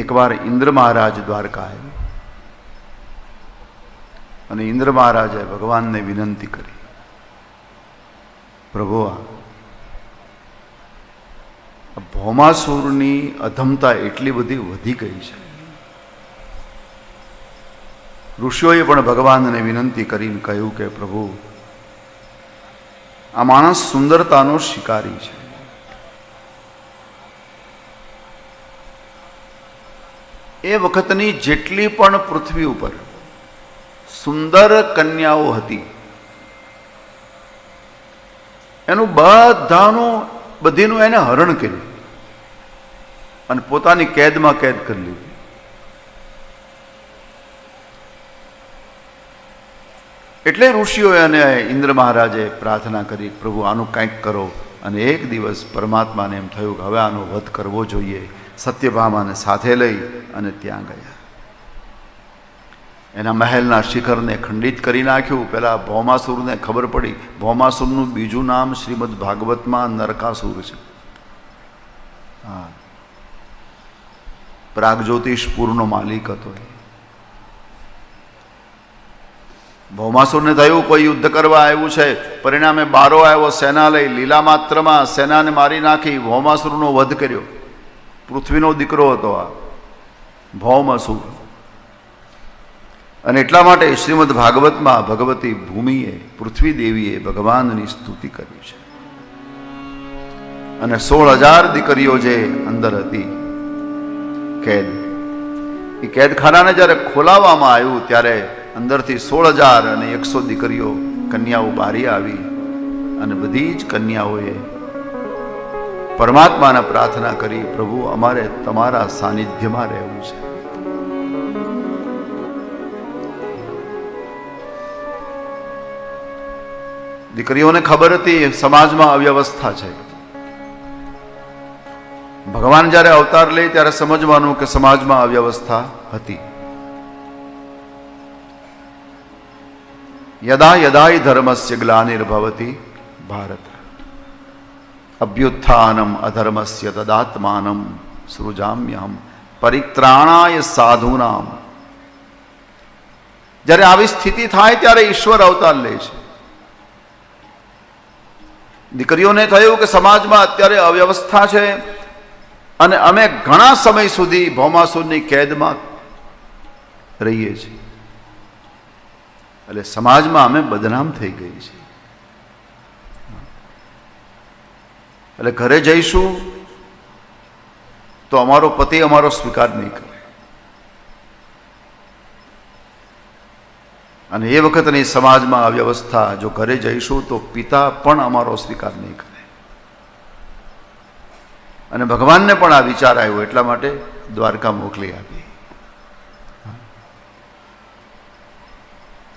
એકવાર ઇન્દ્ર મહારાજ દ્વારકા આવ્યા અને ઇન્દ્ર મહારાજે ભગવાનને વિનંતી કરી, પ્રભુ ભૌમાસુરની અધમતા એટલી બધી વધી ગઈ છે. ઋષિઓએ પણ ભગવાનને વિનંતી કરીને કહ્યું કે, પ્રભુ, આ માણસ સુંદરતાનો શિકારી છે. એ વખતની જેટલી પણ પૃથ્વી ઉપર સુંદર કન્યાઓ હતી, એનું બધાનું, બધીનું એને હરણ કર્યું અને પોતાની કેદમાં કેદ કરી લીધી. એટલે ઋષિઓએ અને ઇન્દ્ર મહારાજે પ્રાર્થના કરી, પ્રભુ, આનું કંઈક કરો. અને એક દિવસ પરમાત્માને એમ થયું કે હવે આનો વધ કરવો જોઈએ. સત્યભામાને સાથે લઈ અને ત્યાં ગયા. એના મહેલના શિખરને ખંડિત કરી નાખ્યું. પહેલાં ભૌમાસુરને ખબર પડી. ભૌમાસુરનું બીજું નામ શ્રીમદ ભાગવતમાં નરકાસુર છે. હા. પ્રાગજ્યોતિષપુરનો માલિક હતો એ. ભૌમાસુરને થયું કોઈ યુદ્ધ કરવા આવ્યું છે. પરિણામે બારો આવ્યો સેના લઈ લીલા માત્રમાં સેનાને મારી નાખી. ભૌમાસુરનો વધ કર્યો. પૃથ્વીનો દીકરો હતો આ. ભૌમાસુર અને એટલા માટે શ્રીમદ ભાગવતમાં ભગવતી ભૂમિએ, પૃથ્વી દેવીએ ભગવાનની સ્તુતિ કરી છે. અને સોળ હજાર દીકરીઓ જે અંદર હતી, કેદ. એ કેદખાનાને જ્યારે ખોલાવવામાં આવ્યું, ત્યારે અંદરથી સોળ હજાર અને એકસો દીકરીઓ કન્યાઓ બારી આવી અને બધી જ કન્યાઓએ પરમાત્માને પ્રાર્થના કરી, પ્રભુ, અમારે તમારા સાનિધ્યમાં રહેવું છે. દીકરીઓને ખબર હતી સમાજમાં અવ્યવસ્થા છે. ભગવાન જ્યારે અવતાર લે, ત્યારે સમજવાનું કે સમાજમાં અવ્યવસ્થા હતી. યદા યદાય ધર્મસ્ય ગ્લાનિર્ભવતી ભારત. અભ્યુત્થાનમ અધર્મસ્ય તદાત્માનમ સૃજામ્યહમ પરિત્રાણાય સાધુનામ જ્યારે આવી સ્થિતિ થાય ત્યારે ઈશ્વર અવતાર લે છે। દીકરીઓને થયું કે સમાજમાં અત્યારે અવ્યવસ્થા છે અને અમે ઘણા સમય સુધી ભૌમાસુરની કેદમાં રહીએ છીએ। એટલે સમાજમાં અમે બદનામ થઈ ગઈ છે એટલે ઘરે જઈશું તો અમારો પતિ અમારો સ્વીકાર નહીં કરે. અને એ વખતની સમાજમાં વ્યવસ્થા, જો ઘરે જઈશું તો પિતા પણ અમારો સ્વીકાર નહીં કરે. અને ભગવાનને પણ આ વિચાર આવ્યો એટલા માટે દ્વારકા મોકલી આપી.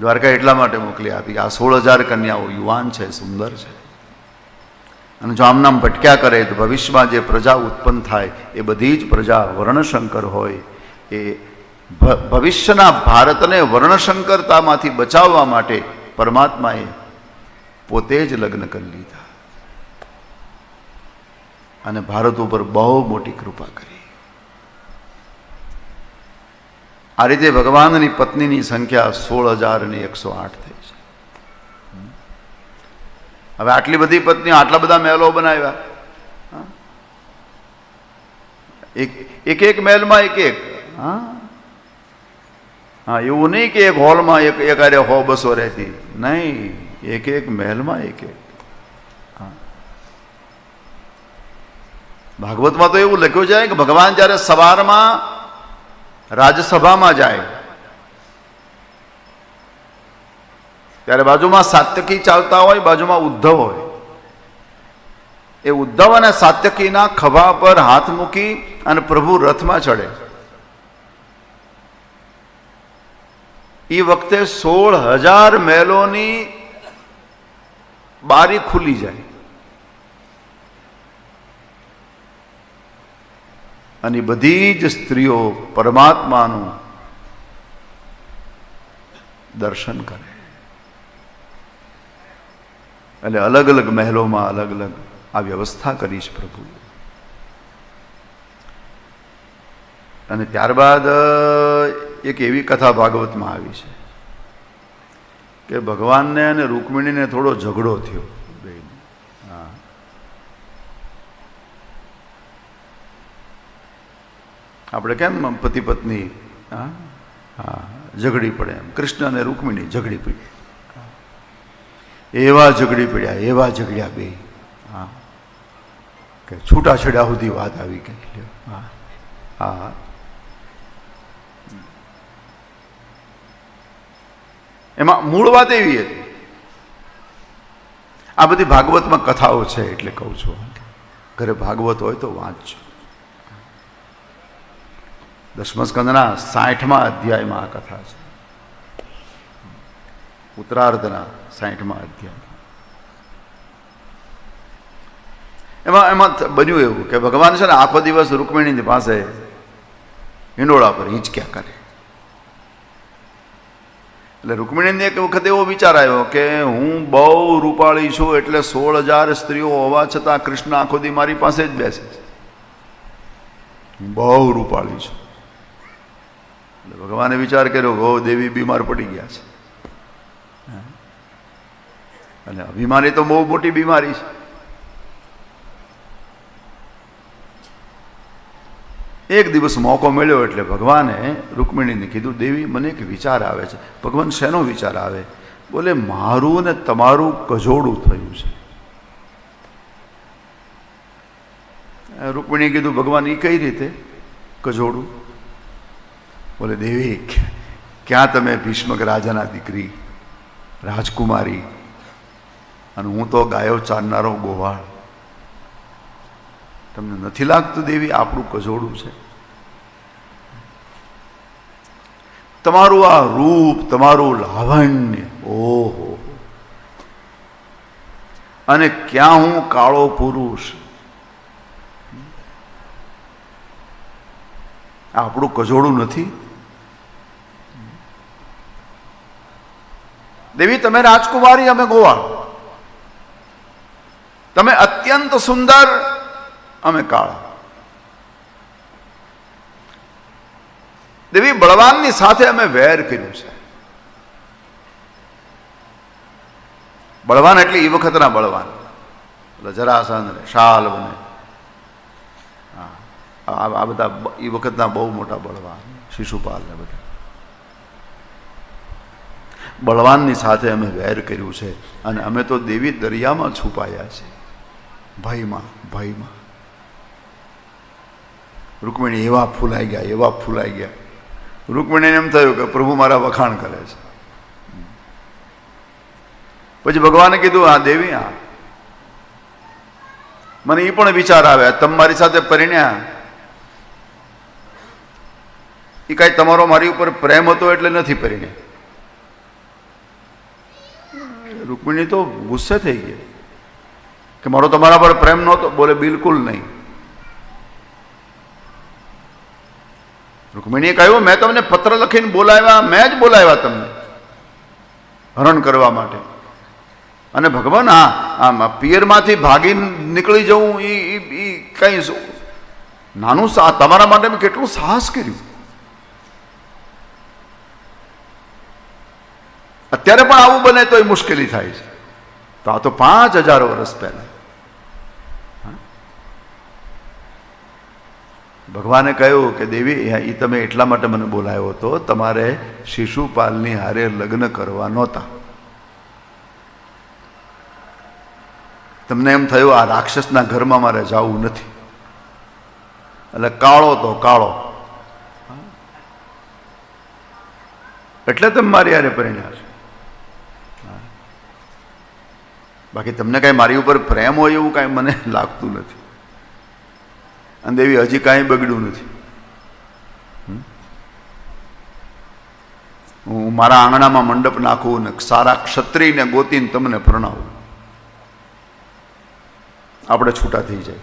દ્વારકા એટલા માટે મોકલી આપી આ સોળ હજાર કન્યાઓ યુવાન છે, સુંદર છે. અને જો આમ નામ ભટક્યા કરે તો ભવિષ્યમાં જે પ્રજા ઉત્પન્ન થાય એ બધી જ પ્રજા વર્ણશંકર હોય. એ ભવિષ્યના ભારતને વર્ણશંકરતામાંથી બચાવવા માટે પરમાત્માએ પોતે જ લગ્ન કરી લીધા. અને ભારત ઉપર બહુ મોટી કૃપા કરી. આ રીતે ભગવાનની પત્નીની સંખ્યા સોળ હજાર અને એકસો આઠ હવે આટલી બધી પત્નીઓ આટલા બધા મહેલો બનાવ્યા? એક એક મહેલમાં એક એક. હા? હા, એવું નહીં કે એક હોલમાં એક એક અરે હો બસો રહેતી. નહીં, એક એક મહેલમાં એક એક. ભાગવતમાં તો એવું લખ્યું છે કે ભગવાન જ્યારે સવારમાં રાજસભામાં જાય ત્યારે બાજુમાં સાત્યકી ચાલતા હોય, બાજુમાં ઉદ્ધવ હોય. એ ઉદ્ધવ અને સાત્યકીના ખભા પર હાથ મૂકી અને પ્રભુ રથમાં ચડે. એ વખતે સોળ હજાર મહેલોની બારી ખુલી જાય. અને બધી જ સ્ત્રીઓ પરમાત્માનું દર્શન કરે. એટલે અલગ અલગ મહેલોમાં અલગ અલગ આ વ્યવસ્થા કરી છે પ્રભુ. અને ત્યારબાદ એક એવી કથા ભાગવતમાં આવી છે કે ભગવાનને અને રૂકમિણીને થોડો ઝઘડો થયો. હા. આપણે કેમ પતિ પત્ની, હા? હા, ઝઘડી પડે એમ. કૃષ્ણ અને રૂકમિણી ઝઘડી પડી. એવા ઝઘડી પડ્યા એવા ઝઘડ્યા બે. હા. કે છૂટાછેડા સુધી વાત આવી ગઈ. લ્યો. હા. હા. એમાં મૂળ વાત એવી હતી. આ બધી ભાગવતમાં કથાઓ છે એટલે કહું છું. ઘરે ભાગવત હોય તો વાંચજો. દસમા સ્કંદના સાઠમા અધ્યાયમાં આ કથા છે. ઉત્તરાર્ધના સાઠમાં અધ્યાય. એમાં એમાં બન્યું એવું કે ભગવાન છે ને આખો દિવસ રૂકમિણીની પાસે હિંડોળા પર હિંચક્યા કરે. એટલે રૂકમિણીને એક વખત એવો વિચાર આવ્યો કે હું બહુ રૂપાળી છું એટલે સોળ હજાર સ્ત્રીઓ હોવા છતાં કૃષ્ણ આખો દી મારી પાસે જ બેસે છે. બહુ રૂપાળી છું. એટલે ભગવાને વિચાર કર્યો ગૌ દેવી બીમાર પડી ગયા છે. અને અભિમાની તો બહુ મોટી બીમારી છે. એક દિવસ મોકો મળ્યો એટલે ભગવાને રૂકમિણીને કીધું, દેવી, મને એક વિચાર આવે છે. ભગવાન શેનો વિચાર આવે? બોલે, મારું ને તમારું કજોડું થયું છે. રૂકમિણીએ કીધું, ભગવાન એ કઈ રીતે? કજોડું? બોલે, દેવી, ક્યાં તમે ભીષ્મક રાજાના દીકરી, રાજકુમારી અને હું તો ગાયો ચારનારો ગોવાળ. તમને નથી લાગતું દેવી, આપણું કજોડું છે? તમારું આ રૂપ, તમારું લાવણ્ય, ઓહો. અને ક્યાં હું કાળો પુરુષ? આપણું કજોડું નથી? દેવી, તમે રાજકુમારી, અમે ગોવાળ. તમે અત્યંત સુંદર, અમે કાળા. દેવી બળવાનની સાથે અમે વેર કર્યું છે. બળવાન એટલે એ વખતના બળવાન. એટલે જરાસન શાલ બને. આ બધા એ વખતના બહુ મોટા બળવાન, શિશુપાલ ને બધા. બળવાનની સાથે અમે વેર કર્યું છે અને અમે તો દેવી દરિયામાં છુપાયા છે. ભયમાં ભયમાં. રૂકમિણી એવા ફૂલાઈ ગયા, એવા ફૂલાઈ ગયા. રૂકમિણીને એમ થયું કે પ્રભુ મારા વખાણ કરે છે. પછી ભગવાને કીધું આ દેવી આ મને એ પણ વિચાર આવે તમે મારી સાથે પરિણ્યા. એ કાંઈ તમારો મારી ઉપર પ્રેમ હતો એટલે નથી પરિણ્યા. રૂકમિણી તો ગુસ્સે થઈ ગઈ. કે મારો તમારા પર પ્રેમ નહોતો, બોલે બિલકુલ નહીં. રૂકમિણીએ કહ્યું, મેં તમને પત્ર લખીને બોલાવ્યા, મેં જ બોલાવ્યા તમને હરણ કરવા માટે. અને ભગવાન, હા, આમ પિયરમાંથી ભાગી નીકળી જવું એ એ કંઈ નાનું સા, તમારા માટે મેં કેટલું સાહસ કર્યું. અત્યારે પણ આવું બને તો એ મુશ્કેલી થાય છે. તો આ તો પાંચ હજાર વર્ષ પહેલા. ભગવાને કહ્યું કે, દેવી, એ તમે એટલા માટે મને બોલાયો હતો, તમારે શિશુપાલની હારે લગ્ન કરવા નહોતા. તમને એમ થયું, આ રાક્ષસના ઘરમાં મારે જવું નથી. એટલે કાળો તો કાળો. એટલે તમે મારી હારે પરિણ્યા છો. બાકી તમને કાંઈ મારી ઉપર પ્રેમ હોય એવું કાંઈ મને લાગતું નથી. અને દેવી હજી કાંઈ બગડ્યું નથી? હું મારા આંગણામાં મંડપ નાખું ને સારા ક્ષત્રિયને ગોતીને તમને પ્રણાવું. આપણે છૂટા થઈ જાય.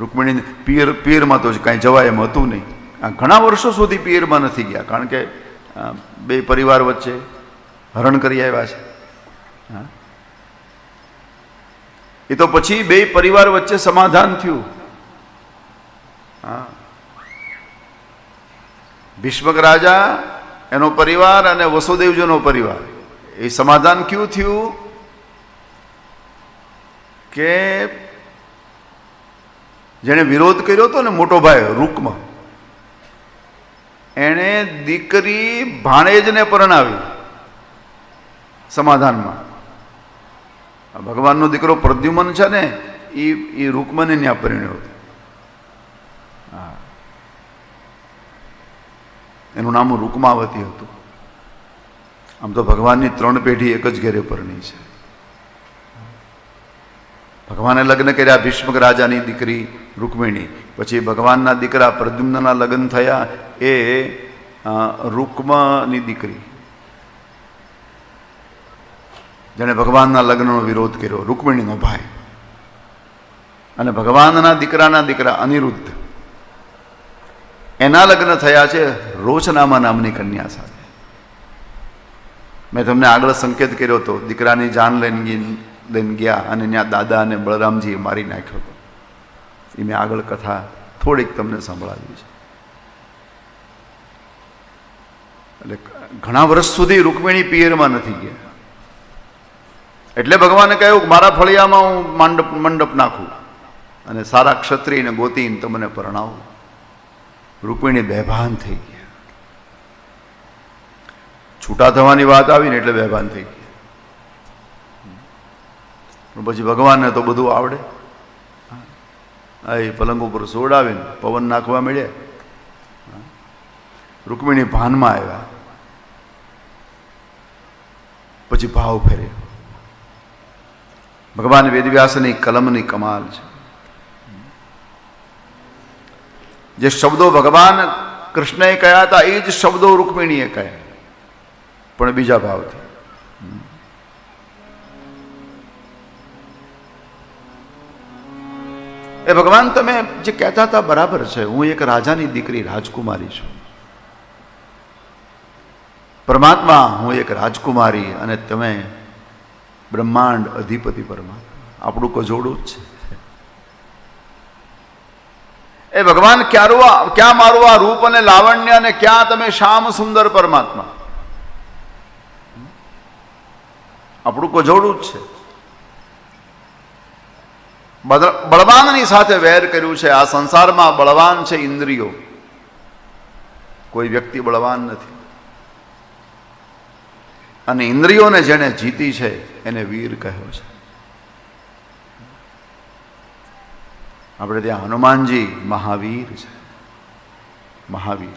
રૂકમિણી પિયર પિયરમાં તો કાંઈ જવાય એમ હતું નહીં. આ ઘણા વર્ષો સુધી પિયરમાં નથી ગયા, કારણ કે બે પરિવાર વચ્ચે હરણ કરી આવ્યા છે. હા. એ તો પછી બે પરિવાર વચ્ચે સમાધાન થયું. હા. ભીષ્મક રાજા, એનો પરિવાર અને વસુદેવજીનો પરિવાર. એ સમાધાન ક્યું થયું? કે જેણે વિરોધ કર્યો હતો ને મોટો ભાઈ રૂકમાં, એણે દીકરી ભાણેજને પરણાવી. સમાધાનમાં. ભગવાનનો દીકરો પ્રદ્યુમન છે ને એ એ રૂકમને ત્યાં પરિણ્યો હતો. હા. એનું નામ રૂકમાવતી હતું. આમ તો ભગવાનની ત્રણ પેઢી એક જ ઘેરે પરણી છે. ભગવાને લગ્ન કર્યા, ભીષ્મક રાજાની દીકરી રૂકમિણી. પછી ભગવાનના દીકરા પ્રદ્યુમ્નના લગ્ન થયા, એ રૂકમની દીકરી. જેણે ભગવાનના લગ્નનો વિરોધ કર્યો, રૂકમિણીનો ભાઈ. અને ભગવાનના દીકરાના દીકરા અનિરુદ્ધ. એના લગ્ન થયા છે રોચનામા નામની કન્યા સાથે. મેં તમને આગળ સંકેત કર્યો હતો દીકરાની જાન લઈને ગઈ- લઈને ગયા અને ત્યાં દાદા અને બળરામજીએ મારી નાખ્યો હતો. એ મેં આગળ કથા થોડીક તમને સંભળાવી છે. એટલે ઘણા વર્ષ સુધી રૂકમિણી પિયરમાં નથી ગયા. એટલે ભગવાને કહ્યું મારા ફળિયામાં હું મંડપ મંડપ નાખું. અને સારા ક્ષત્રિયને ગોતીને તમને પરણાવું. રૂપિણી બેભાન થઈ ગયા. છૂટા થવાની વાત આવી ને એટલે બેભાન થઈ ગયા. પછી ભગવાનને તો બધું આવડે. એ પલંગ ઉપર સોડાવીને પવન નાખવા મળ્યા. રૂકમિણી ભાનમાં આવ્યા. પછી ભાવ ફેર્યો. ભગવાન વેદવ્યાસની કલમની કમાલ છે. જે શબ્દો ભગવાન કૃષ્ણએ કહ્યા હતા, એ જ શબ્દો રૂકમિણીએ કહ્યા પણ બીજા ભાવથી. એ ભગવાન તમે જે કહેતા હતા બરાબર છે, હું એક રાજાની દીકરી, રાજકુમારી છું. પરમાત્મા હું એક રાજકુમારી અને તમે બ્રહ્માંડ અધિપતિ પરમાત્મા. આપણું કજોડું જ છે. એ ભગવાન, ક્યારું ક્યાં મારું આ રૂપ અને લાવણ્ય અને ક્યાં તમે શ્યામ સુંદર પરમાત્મા? આપણું કજોડું જ છે. બળવાનની સાથે વેર કર્યું છે. આ સંસારમાં બળવાન છે ઇન્દ્રિયો. કોઈ વ્યક્તિ બળવાન નથી. અને ઇન્દ્રિયોને જેણે જીતી છે, એને વીર કહ્યો છે. આપણે ત્યાં હનુમાનજી મહાવીર છે. મહાવીર.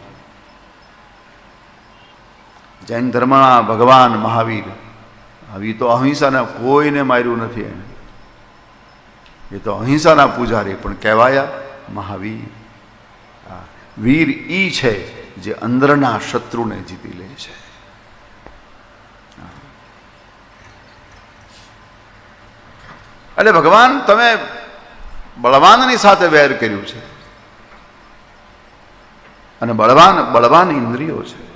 જૈન ધર્મના ભગવાન મહાવીર. આવી તો અહિંસાને કોઈને માર્યું નથી એને. એ તો અહિંસાના પૂજારી, પણ કહેવાયા મહાવીર. વીર ઈ છે જે અંદરના શત્રુને જીતી લે છે. એટલે ભગવાન તમે બળવાનની સાથે વેર કર્યું છે. અને બળવાન બળવાન ઇન્દ્રિયો છે.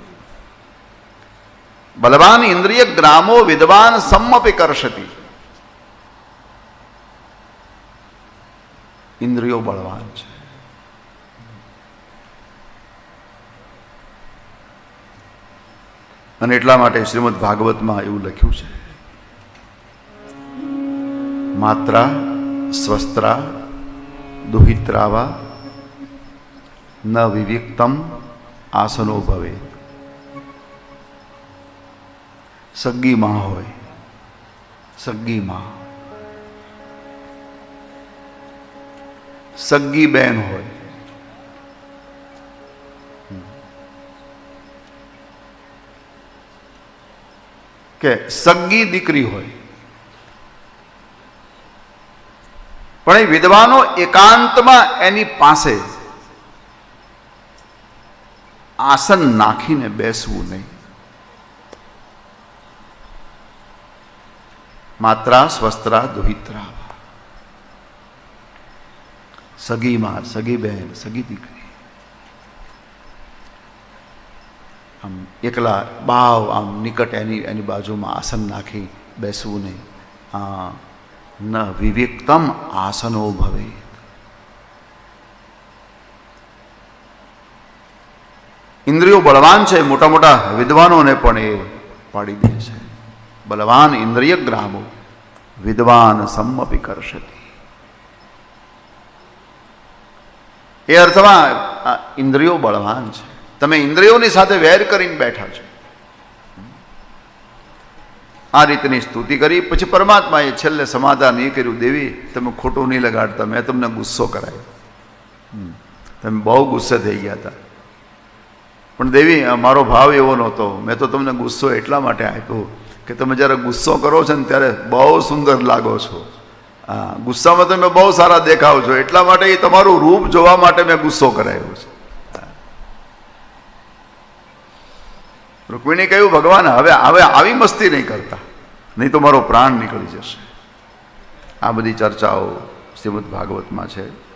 બલવાન ઇન્દ્રિય ગ્રામો વિદ્વાન સમપી કરશતી. ઇન્દ્રિયો બળવાન છે. અને એટલા માટે શ્રીમદ ભાગવતમાં એવું લખ્યું છે. માત્રા સ્વસ્ત્રા દુહિત્રાવા ન વિવિક્તમ આસનો ભવે સગ્ગી માં હોય સગ્ગી માં સગ્ગી બેન હોય કે સગ્ગી દીકરી હોય પણ એ વિદ્વાનો એકાંતમાં એની પાસે આસન નાખીને બેસવું નહીં. માત્રા સ્વસ્ત્રા દુહિત્રા. સગી માં સગી બહેન, સગી દીકરી. આમ એકલા બાવ આમ નિકટ એની એની બાજુમાં આસન નાખી બેસવું નહીં. આ ન વિવેકતમ આસનો ભવે ઇન્દ્રિયો બળવાન છે મોટા મોટા વિદ્વાનોને પણ એ પાડી દે છે બલવાન ઇન્દ્રિય ગ્રામો વિદ્વાન સમપી કરશતી એ અર્થમાં ઇન્દ્રિયો બળવાન છે તમે ઇન્દ્રિયોની સાથે વેર કરીને બેઠા છો આ રીતની સ્તુતિ કરી. પછી પરમાત્માએ છેલ્લે સમાધાન એ કર્યું, દેવી, તમે ખોટું નહીં લગાડતા, મેં તમને ગુસ્સો કરાયો. તમે બહુ ગુસ્સે થઈ ગયા હતા. પણ દેવી મારો ભાવ એવો નહોતો. મેં તો તમને ગુસ્સો એટલા માટે આપ્યો કે તમે જ્યારે ગુસ્સો કરો છો ને ત્યારે બહુ સુંદર લાગો છો. હા, ગુસ્સામાં તમે બહુ સારા દેખાવ છો. એટલા માટે એ તમારું રૂપ જોવા માટે મેં ગુસ્સો કરાયો છે. રૂકમિણી કહ્યું, ભગવાન, હવે હવે આવી મસ્તી નહીં કરતા. નહીં તો મારો પ્રાણ નીકળી જશે. આ બધી ચર્ચાઓ શ્રીમદ ભાગવતમાં છે.